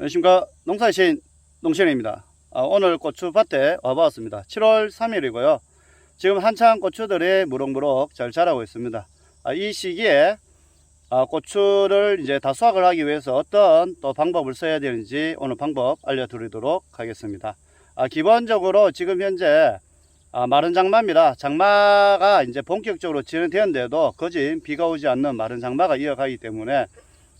안녕하십니까. 농사신 농신입니다. 아, 오늘 고추밭에 와봤습니다. 7월 3일이고요. 지금 한창 고추들이 무럭무럭 잘 자라고 있습니다. 아, 이 시기에 아, 고추를 이제 다 수확을 하기 위해서 어떤 또 방법을 써야 되는지 오늘 방법 알려드리도록 하겠습니다. 아, 기본적으로 지금 현재 아, 마른 장마입니다. 장마가 이제 본격적으로 진행되는데도 거진 비가 오지 않는 마른 장마가 이어가기 때문에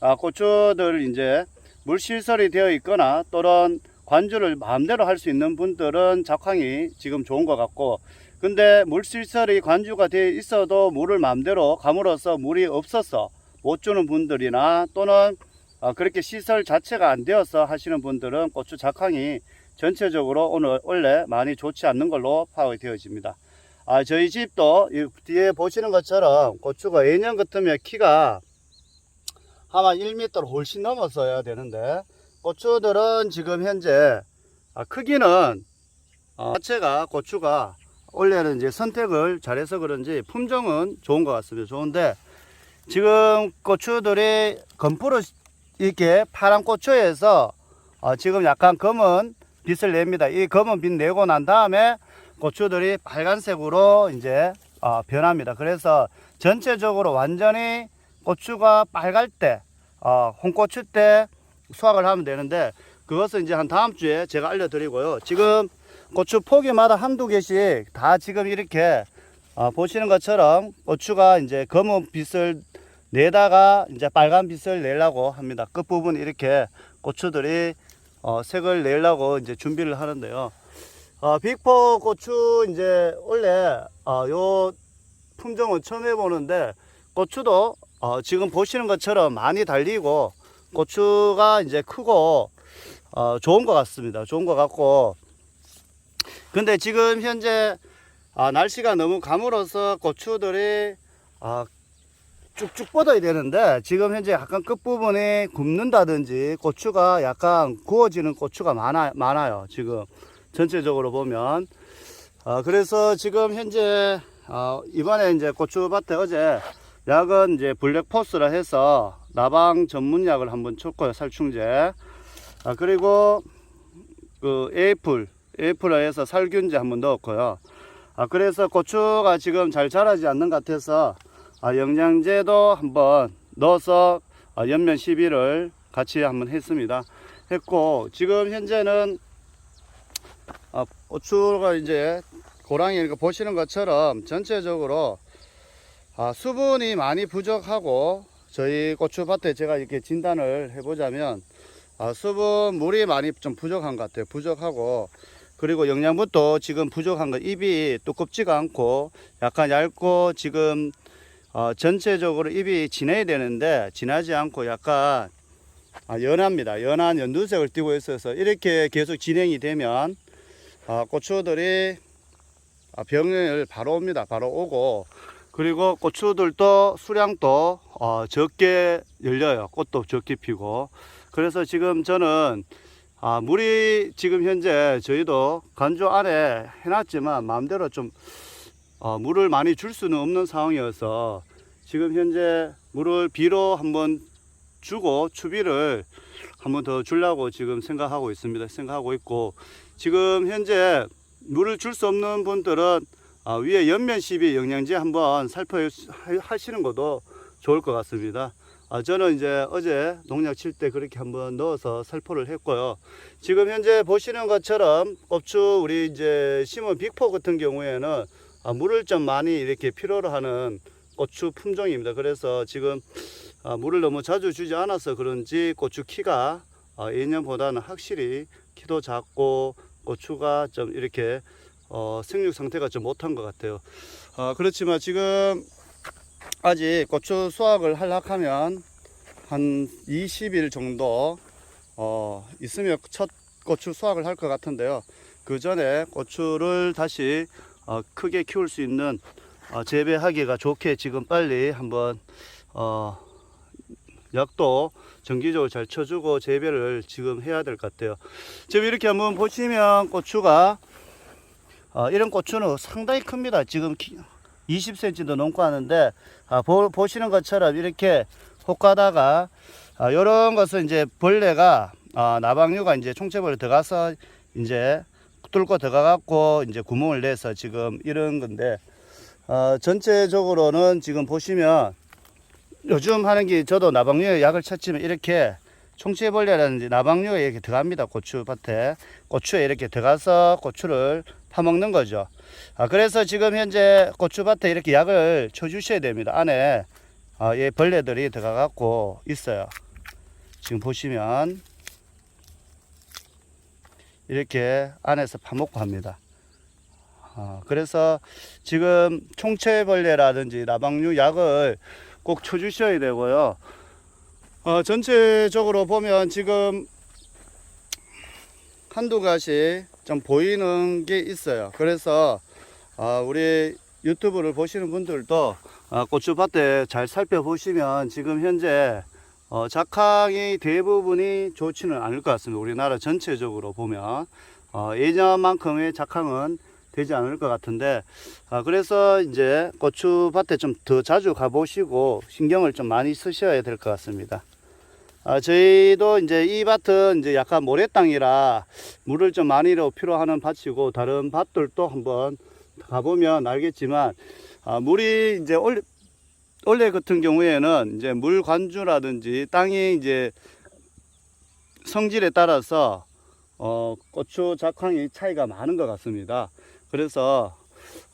아, 고추들 이제 물 시설이 되어 있거나 또는 관주를 마음대로 할 수 있는 분들은 작황이 지금 좋은 것 같고 근데 물 시설이 관주가 되어 있어도 물을 마음대로 감으로써 물이 없어서 못 주는 분들이나 또는 아, 그렇게 시설 자체가 안 되어서 하시는 분들은 고추 작황이 전체적으로 오늘 원래 많이 좋지 않는 걸로 파악이 되어집니다. 아, 저희 집도 이 뒤에 보시는 것처럼 고추가 예년 같으면 키가 아마 1m를 훨씬 넘었어야 되는데 고추들은 지금 현재 아, 크기는 어, 자체가 고추가 원래는 이제 선택을 잘해서 그런지 품종은 좋은 것 같습니다. 좋은데 지금 고추들이 건프로 이렇게 파란 고추에서 어, 지금 약간 검은 빛을 냅니다. 이 검은 빛 내고 난 다음에 고추들이 빨간색으로 이제 어, 변합니다. 그래서 전체적으로 완전히 고추가 빨갈 때, 어, 홍고추 때 수확을 하면 되는데 그것은 이제 한 다음 주에 제가 알려드리고요. 지금 고추 포기마다 한두 개씩 다 지금 이렇게 어, 보시는 것처럼 고추가 이제 검은 빛을 내다가 이제 빨간 빛을 내려고 합니다. 끝부분 이렇게 고추들이 어, 색을 내려고 이제 준비를 하는데요. 어, 빅포 고추 이제 원래 어, 요 품종은 처음 해보는데 고추도 어, 지금 보시는 것처럼 많이 달리고 고추가 이제 크고 어, 좋은 것 같습니다. 좋은 것 같고 근데 지금 현재 아, 날씨가 너무 감으로서 고추들이 아, 쭉쭉 뻗어야 되는데 지금 현재 약간 끝부분이 굽는다든지 고추가 약간 구워지는 고추가 많아, 많아요. 지금 전체적으로 보면 아, 그래서 지금 현재 어, 이번에 이제 고추밭에 어제 약은 이제 블랙포스라 해서 나방 전문약을 한번 쳤고요 살충제. 아, 그리고 그 에이플 에이플라 해서 살균제 한번 넣었고요. 아, 그래서 고추가 지금 잘 자라지 않는 것 같아서 아, 영양제도 한번 넣어서 아, 연면 시비를 같이 한번 했습니다. 했고 지금 현재는 아, 고추가 이제 고랑이 보시는 것처럼 전체적으로 아, 수분이 많이 부족하고 저희 고추밭에 제가 이렇게 진단을 해보자면 아, 수분 물이 많이 좀 부족한 것 같아요. 부족하고. 그리고 영양분도 지금 부족한 거 잎이 두껍지가 않고 약간 얇고 지금 어, 전체적으로 잎이 진해야 되는데 진하지 않고 약간 아, 연합니다. 연한 연두색을 띠고 있어서 이렇게 계속 진행이 되면 아, 고추들이 아, 병을 바로 옵니다. 바로 오고 그리고 고추들도 수량도 어, 적게 열려요. 꽃도 적게 피고. 그래서 지금 저는 아, 물이 지금 현재 저희도 간조 안에 해놨지만 마음대로 좀 어, 물을 많이 줄 수는 없는 상황이어서 지금 현재 물을 비로 한번 주고 추비를 한번 더 주려고 지금 생각하고 있습니다. 생각하고 있고 지금 현재 물을 줄 수 없는 분들은 아, 위에 옆면 시비 영양제 한번 살펴하시는 것도 좋을 것 같습니다. 아, 저는 이제 어제 농약 칠 때 그렇게 한번 넣어서 살포를 했고요. 지금 현재 보시는 것처럼 고추 우리 이제 심은 빅포 같은 경우에는 아, 물을 좀 많이 이렇게 필요로 하는 고추 품종입니다. 그래서 지금 아, 물을 너무 자주 주지 않아서 그런지 고추 키가 아, 예년보다는 확실히 키도 작고 고추가 좀 이렇게 어, 생육 상태가 좀 못한 것 같아요. 어, 그렇지만 지금 아직 고추 수확을 하려고 하면 한 20일 정도 어, 있으면 첫 고추 수확을 할 것 같은데요. 그 전에 고추를 다시 어, 크게 키울 수 있는 어, 재배하기가 좋게 지금 빨리 한번 어, 약도 정기적으로 잘 쳐주고 재배를 지금 해야 될 것 같아요. 지금 이렇게 한번 보시면 고추가 어, 이런 고추는 상당히 큽니다. 지금 20cm도 넘고 하는데 아, 보, 시는 것처럼 이렇게 혹가다가 아, 이런 것은 이제 벌레가 아, 나방류가 이제 총체벌에 들어가서 이제 뚫고 들어가갖고 이제 구멍을 내서 지금 이런 건데 어, 전체적으로는 지금 보시면 요즘 하는 게 저도 나방류에 약을 쳤지만 이렇게 총체벌레라든지 나방류가 이렇게 들어갑니다. 고추밭에 고추에 이렇게 들어가서 고추를 파먹는 거죠. 아, 그래서 지금 현재 고추밭에 이렇게 약을 쳐주셔야 됩니다. 안에 아, 이 벌레들이 들어가갖고 있어요. 지금 보시면 이렇게 안에서 파먹고 합니다. 아, 그래서 지금 총체벌레라든지 나방류 약을 꼭 쳐주셔야 되고요. 어, 전체적으로 보면 지금 한두 가지 좀 보이는 게 있어요. 그래서 어, 우리 유튜브를 보시는 분들도 어, 고추밭에 잘 살펴보시면 지금 현재 어, 작황이 대부분이 좋지는 않을 것 같습니다. 우리나라 전체적으로 보면 어, 예년만큼의 작황은 되지 않을 것 같은데 아, 그래서 이제 고추밭에 좀 더 자주 가보시고 신경을 좀 많이 쓰셔야 될 것 같습니다. 아, 저희도 이제 이 밭은 이제 약간 모래 땅이라 물을 좀 많이로 필요하는 밭이고 다른 밭들도 한번 가보면 알겠지만 아, 물이 이제 원래, 원래 같은 경우에는 이제 물 관주라든지 땅이 이제 성질에 따라서 어, 고추 작황이 차이가 많은 것 같습니다. 그래서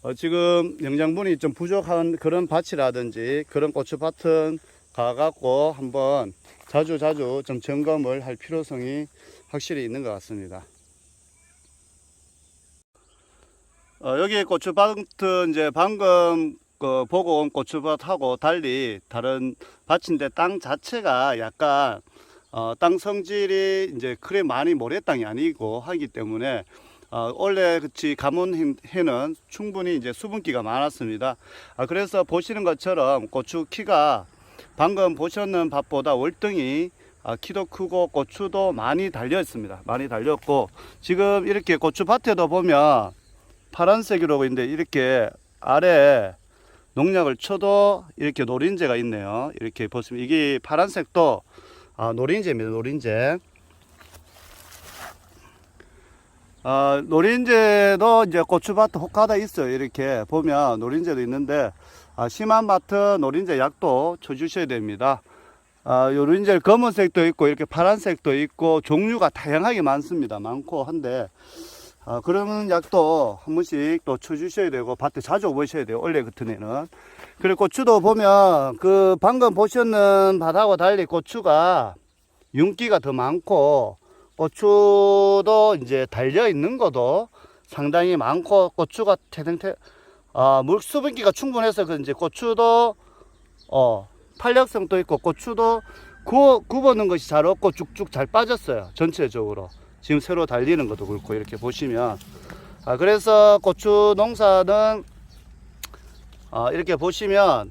어, 지금 영양분이 좀 부족한 그런 밭이라든지 그런 고추밭은 가갖고 한번 자주 자주 좀 점검을 할 필요성이 확실히 있는 것 같습니다. 어, 여기 고추밭은 이제 방금 그 보고 온 고추밭하고 달리 다른 밭인데 땅 자체가 약간 어, 땅 성질이 이제 그래 많이 모래 땅이 아니고 하기 때문에 어, 원래 그치 가문해는 충분히 이제 수분기가 많았습니다. 아, 그래서 보시는 것처럼 고추 키가 방금 보셨는 밭보다 월등히 아, 키도 크고 고추도 많이 달려 있습니다. 많이 달렸고 지금 이렇게 고추 밭에도 보면 파란색으로 있는데 이렇게 아래 농약을 쳐도 이렇게 노린재가 있네요. 이렇게 보시면 이게 파란색도 아, 노린재입니다. 노린재. 아, 노린재도 이제 고추밭 혹하다 있어요. 이렇게 보면 노린재도 있는데 아, 심한 밭은 노린재 약도 쳐주셔야 됩니다. 아, 요 노린재 검은색도 있고 이렇게 파란색도 있고 종류가 다양하게 많습니다. 많고 한데 아, 그러면 약도 한 번씩 또 쳐주셔야 되고 밭에 자주 오셔야 돼요. 원래 같은 애는. 그리고 고추도 보면 그 방금 보셨는 밭하고 달리 고추가 윤기가 더 많고 고추도 이제 달려 있는 것도 상당히 많고 고추가 태생태 아, 물 수분기가 충분해서 그런지 고추도 어, 탄력성도 있고 고추도 구워, 굽어놓은 것이 잘 없고 쭉쭉 잘 빠졌어요. 전체적으로. 지금 새로 달리는 것도 그렇고 이렇게 보시면 아, 그래서 고추 농사는 아, 이렇게 보시면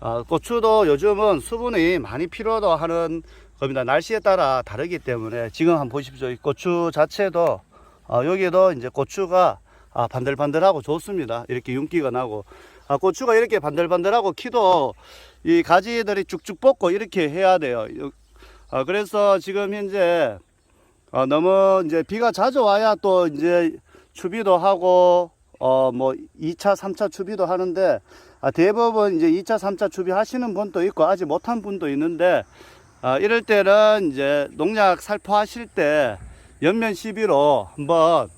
아, 고추도 요즘은 수분이 많이 필요도 하는 겁니다. 날씨에 따라 다르기 때문에 지금 한번 보십시오. 이 고추 자체도 아, 여기도 이제 고추가 아, 반들반들하고 좋습니다. 이렇게 윤기가 나고 아, 고추가 이렇게 반들반들하고 키도 이 가지들이 쭉쭉 뻗고 이렇게 해야 돼요. 요- 아, 그래서 지금 현재 어, 너무 이제 비가 자주 와야 또 이제 추비도 하고 어 뭐 2차, 3차 추비도 하는데 아, 대부분 이제 2차, 3차 추비 하시는 분도 있고 아직 못한 분도 있는데 아, 이럴 때는 이제 농약 살포하실 때 연면 시비로 한번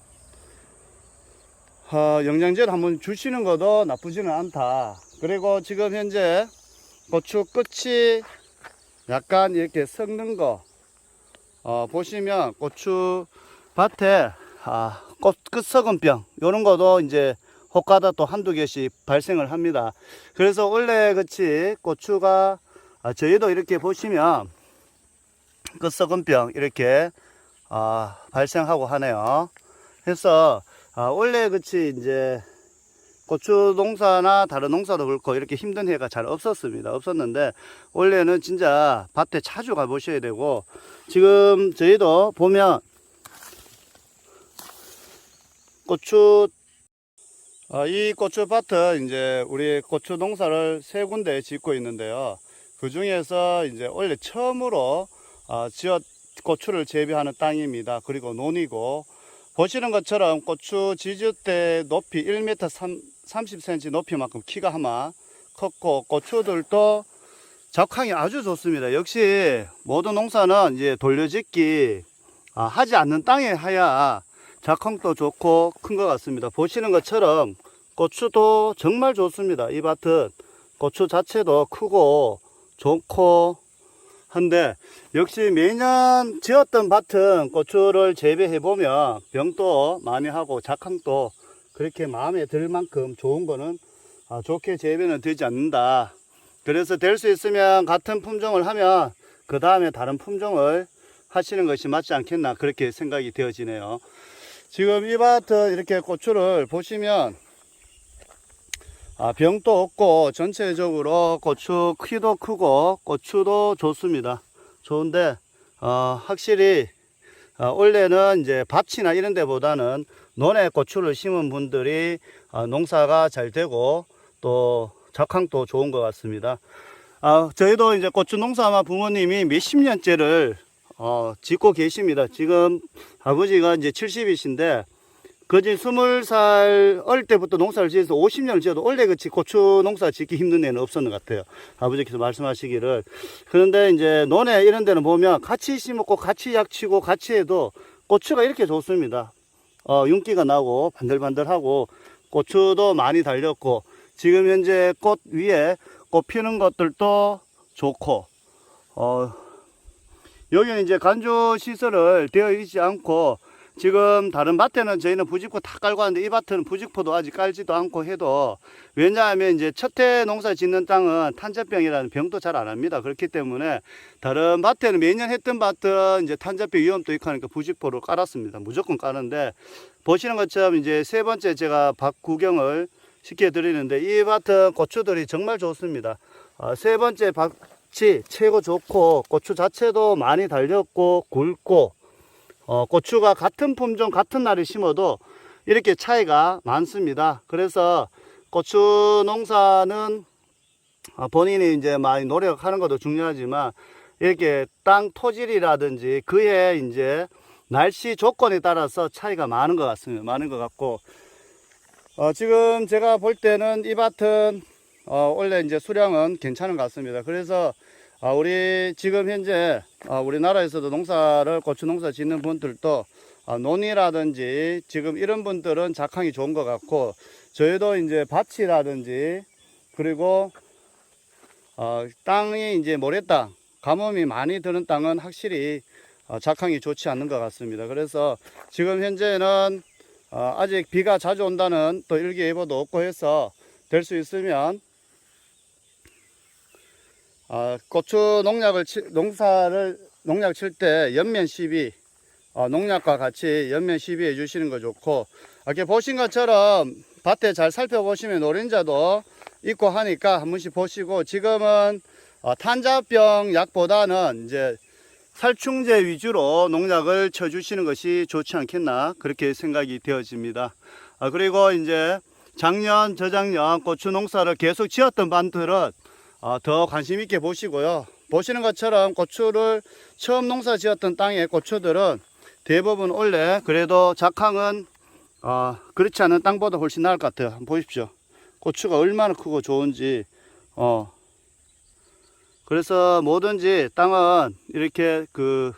어, 영양제를 한번 주시는 것도 나쁘지는 않다. 그리고 지금 현재 고추 끝이 약간 이렇게 썩는 거 어, 보시면 고추 밭에 아, 꽃 끝 썩은 병 이런 것도 이제 혹가다 또 한두 개씩 발생을 합니다. 그래서 원래 그치 고추가 아, 저희도 이렇게 보시면 끝썩은 병 이렇게 아, 발생하고 하네요. 그래서 아, 원래 그치 이제 고추 농사나 다른 농사도 그렇고 이렇게 힘든 해가 잘 없었습니다. 없었는데 원래는 진짜 밭에 자주 가보셔야 되고 지금 저희도 보면 고추 어, 이 고추밭은 이제 우리 고추 농사를 세 군데 짓고 있는데요. 그 중에서 이제 원래 처음으로 어, 지었 고추를 재배하는 땅입니다. 그리고 논이고 보시는 것처럼 고추 지주대 높이 1m 3, 30cm 높이만큼 키가 아마 컸고 고추들도 적항이 아주 좋습니다. 역시 모든 농사는 이제 돌려짓기 아, 하지 않는 땅에 하야 작황도 좋고 큰 것 같습니다. 보시는 것처럼 고추도 정말 좋습니다. 이 밭은 고추 자체도 크고 좋고 한데 역시 매년 지었던 밭은 고추를 재배해 보면 병도 많이 하고 작황도 그렇게 마음에 들 만큼 좋은 거는 아, 좋게 재배는 되지 않는다. 그래서 될 수 있으면 같은 품종을 하면 그 다음에 다른 품종을 하시는 것이 맞지 않겠나 그렇게 생각이 되어지네요. 지금 이 밭은 이렇게 고추를 보시면 아, 병도 없고 전체적으로 고추 키도 크고 고추도 좋습니다. 좋은데 어, 확실히 어, 원래는 이제 밭이나 이런 데보다는 논에 고추를 심은 분들이 어, 농사가 잘 되고 또 작황도 좋은 것 같습니다. 아, 저희도 이제 고추 농사 아마 부모님이 몇십 년째를 어, 짓고 계십니다. 지금 아버지가 이제 70이신데 그지 스물 살 어릴 때부터 농사를 지어서 50년을 지어도 원래 그치 고추 농사 짓기 힘든 애는 없었는 것 같아요. 아버지께서 말씀하시기를. 그런데 이제 논에 이런 데는 보면 같이 심었고 같이 약치고 같이 해도 고추가 이렇게 좋습니다. 어, 윤기가 나고 반들반들하고 고추도 많이 달렸고 지금 현재 꽃 위에 꽃 피는 것들도 좋고 어, 여기는 이제 간조 시설을 되어 있지 않고 지금 다른 밭에는 저희는 부직포 다 깔고 하는데 이 밭은 부직포도 아직 깔지도 않고 해도 왜냐하면 이제 첫해 농사 짓는 땅은 탄저병이라는 병도 잘 안 합니다. 그렇기 때문에 다른 밭에는 매년 했던 밭은 이제 탄저병 위험도 있고 하니까 부직포를 깔았습니다. 무조건 까는데 보시는 것처럼 이제 세 번째 제가 밭 구경을 시켜 드리는데 이 밭은 고추들이 정말 좋습니다. 어, 세 번째 밭이 최고 좋고 고추 자체도 많이 달렸고 굵고 어, 고추가 같은 품종 같은 날에 심어도 이렇게 차이가 많습니다. 그래서 고추 농사는 어, 본인이 이제 많이 노력하는 것도 중요하지만 이렇게 땅 토질이라든지 그의 이제 날씨 조건에 따라서 차이가 많은 것 같습니다. 많은 것 같고 어, 지금 제가 볼 때는 이 밭은 어, 원래 이제 수량은 괜찮은 것 같습니다. 그래서 아, 우리 지금 현재 아, 우리나라에서도 농사를 고추 농사 짓는 분들도 아, 논이라든지 지금 이런 분들은 작황이 좋은 것 같고 저희도 이제 밭이라든지 그리고 어, 땅이 이제 모래땅 가뭄이 많이 드는 땅은 확실히 어, 작황이 좋지 않는 것 같습니다. 그래서 지금 현재는 어, 아직 비가 자주 온다는 또 일기예보도 없고 해서 될 수 있으면 아, 고추 농약을 치, 농사를 농약 칠 때 연면 시비 어, 농약과 같이 연면 시비해 주시는 거 좋고 이렇게 보신 것처럼 밭에 잘 살펴보시면 노른자도 있고 하니까 한 번씩 보시고 지금은 어, 탄자병 약보다는 이제 살충제 위주로 농약을 쳐주시는 것이 좋지 않겠나 그렇게 생각이 되어집니다. 아, 그리고 이제 작년 저작년 고추 농사를 계속 지었던 반들은 어, 더 관심 있게 보시고요. 보시는 것처럼 고추를 처음 농사 지었던 땅의 고추들은 대부분 원래 그래도 작황은 어, 그렇지 않은 땅보다 훨씬 나을 것 같아요. 한번 보십시오. 고추가 얼마나 크고 좋은지 어, 그래서 뭐든지 땅은 이렇게 그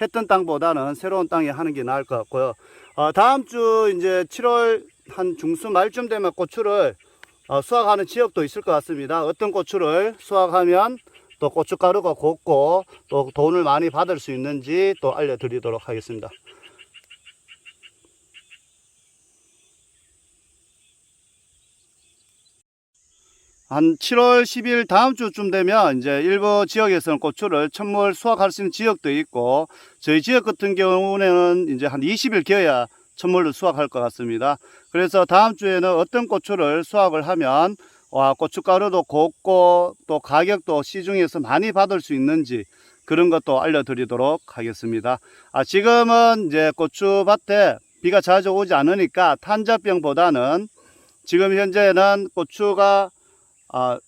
했던 땅보다는 새로운 땅에 하는 게 나을 것 같고요. 어, 다음 주 이제 7월 한 중순 말쯤 되면 고추를 어, 수확하는 지역도 있을 것 같습니다. 어떤 고추를 수확하면 또 고춧가루가 곱고 또 돈을 많이 받을 수 있는지 또 알려드리도록 하겠습니다. 한 7월 10일 다음 주쯤 되면 이제 일부 지역에서는 고추를 천물 수확할 수 있는 지역도 있고 저희 지역 같은 경우는 이제 한 20일 겨야 천물을 수확할 것 같습니다. 그래서 다음 주에는 어떤 고추를 수확을 하면 와 고춧가루도 곱고 또 가격도 시중에서 많이 받을 수 있는지 그런 것도 알려드리도록 하겠습니다. 아, 지금은 이제 고추밭에 비가 자주 오지 않으니까 탄저병보다는 지금 현재는 고추가 아,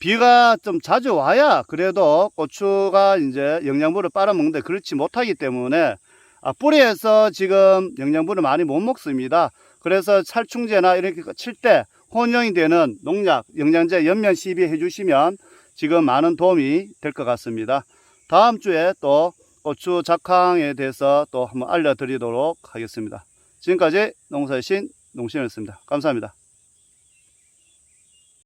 비가 좀 자주 와야 그래도 고추가 이제 영양분을 빨아먹는데 그렇지 못하기 때문에 아, 뿌리에서 지금 영양분을 많이 못 먹습니다. 그래서 살충제나 이렇게 칠 때 혼용이 되는 농약, 영양제 연면 시비해 주시면 지금 많은 도움이 될 것 같습니다. 다음 주에 또 고추 작황에 대해서 또 한번 알려드리도록 하겠습니다. 지금까지 농사의 신 농신이었습니다. 감사합니다.